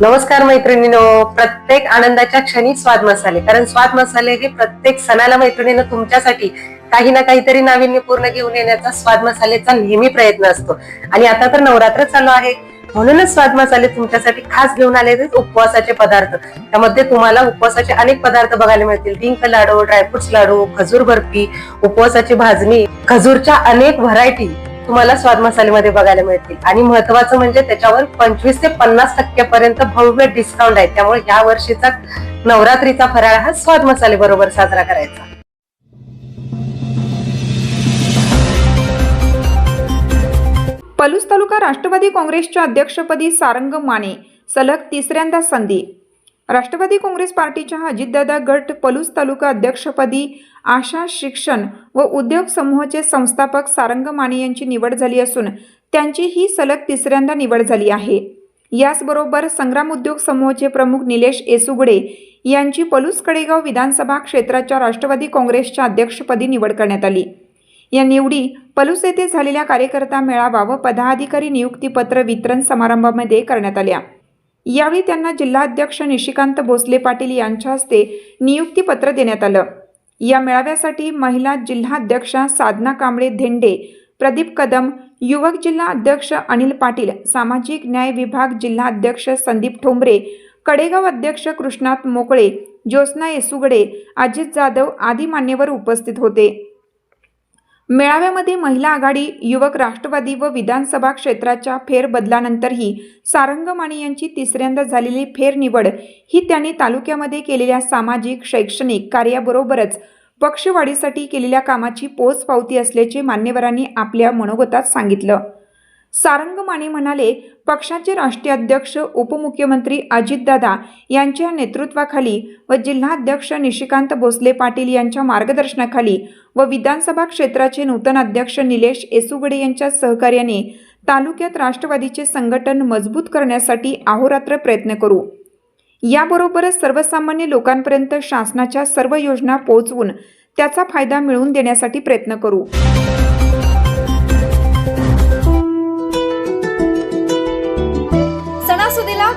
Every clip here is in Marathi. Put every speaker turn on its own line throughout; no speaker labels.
नमस्कार मैत्रिणीनो. प्रत्येक आनंदाच्या क्षणी स्वाद मसाले. कारण स्वाद मसाले हे प्रत्येक सणाला मैत्रिणीनं तुमच्यासाठी काही ना काहीतरी नाविन्यपूर्ण घेऊन येण्याचा स्वाद मसालेचा नेहमी प्रयत्न असतो. आणि आता तर नवरात्र चालू आहे. म्हणूनच स्वाद मसाले तुमच्यासाठी खास घेऊन आले उपवासाचे पदार्थ. त्यामध्ये तुम्हाला उपवासाचे अनेक पदार्थ बघायला मिळतील. डिंक लाडू ड्रायफ्रुट्स लाडू खजूर बर्फी उपवासाची भाजणी खजूरच्या अनेक व्हरायटी तुम्हाला स्वाद मसालेमध्ये बघायला मिळतील. आणि महत्वाचं म्हणजे त्याच्यावर पंचवीस ते पन्नास टक्क्यापर्यंत भव्य डिस्काउंट आहे. त्यामुळे या वर्षीचा नवरात्रीचा फराळ हा स्वाद मसाले बरोबर साजरा करायचा.
पलूस तालुका राष्ट्रवादी काँग्रेसच्या अध्यक्षपदी सारंग माने सलग तिसऱ्यांदा संधी. राष्ट्रवादी काँग्रेस पार्टीच्या अजितदादा गट पलूस तालुका अध्यक्षपदी आशा शिक्षण व उद्योग समूहाचे संस्थापक सारंग माने यांची निवड झाली असून त्यांची ही सलग तिसऱ्यांदा निवड झाली आहे. याचबरोबर संग्राम उद्योग समूहाचे प्रमुख निलेश येसुगडे यांची पलूस कडेगाव विधानसभा क्षेत्राच्या राष्ट्रवादी काँग्रेसच्या अध्यक्षपदी निवड करण्यात आली. या निवडी पलूस येथे झालेल्या कार्यकर्ता मेळावा व पदाधिकारी नियुक्तीपत्र वितरण समारंभामध्ये करण्यात आल्या. यावेळी त्यांना जिल्हाध्यक्ष निशिकांत भोसले पाटील यांच्या हस्ते नियुक्तीपत्र देण्यात आलं. या मेळाव्यासाठी महिला जिल्हाध्यक्षा साधना कांबळे धेंडे प्रदीप कदम युवक जिल्हा अध्यक्ष अनिल पाटील सामाजिक न्याय विभाग जिल्हाध्यक्ष संदीप ठोंबरे कडेगाव अध्यक्ष कृष्णात मोकळे ज्योत्स्ना येसुगडे अजित जाधव आदी मान्यवर उपस्थित होते. मेळाव्यामध्ये महिला आघाडी युवक राष्ट्रवादी व विधानसभा क्षेत्राच्या फेरबदलानंतरही सारंग माने यांची तिसऱ्यांदा झालेली फेरनिवड ही त्यांनी तालुक्यामध्ये केलेल्या सामाजिक शैक्षणिक कार्याबरोबरच पक्षवाढीसाठी केलेल्या कामाची पोचपावती असल्याचे मान्यवरांनी आपल्या मनोगतात सांगितलं. सारंग माने म्हणाले पक्षाचे राष्ट्रीय अध्यक्ष उपमुख्यमंत्री अजितदादा यांच्या नेतृत्वाखाली व जिल्हाध्यक्ष निशिकांत भोसले पाटील यांच्या मार्गदर्शनाखाली व विधानसभा क्षेत्राचे नूतन अध्यक्ष निलेश येसुगडे यांच्या सहकार्याने तालुक्यात राष्ट्रवादीचे संघटन मजबूत करण्यासाठी अहोरात्र प्रयत्न करू. याबरोबरच सर्वसामान्य लोकांपर्यंत शासनाच्या सर्व योजना पोहोचवून त्याचा फायदा मिळवून देण्यासाठी प्रयत्न करू.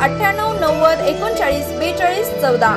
अठ्ठ्याण्णव नव्वद एकोणचाळीस बेचाळीस चौदा.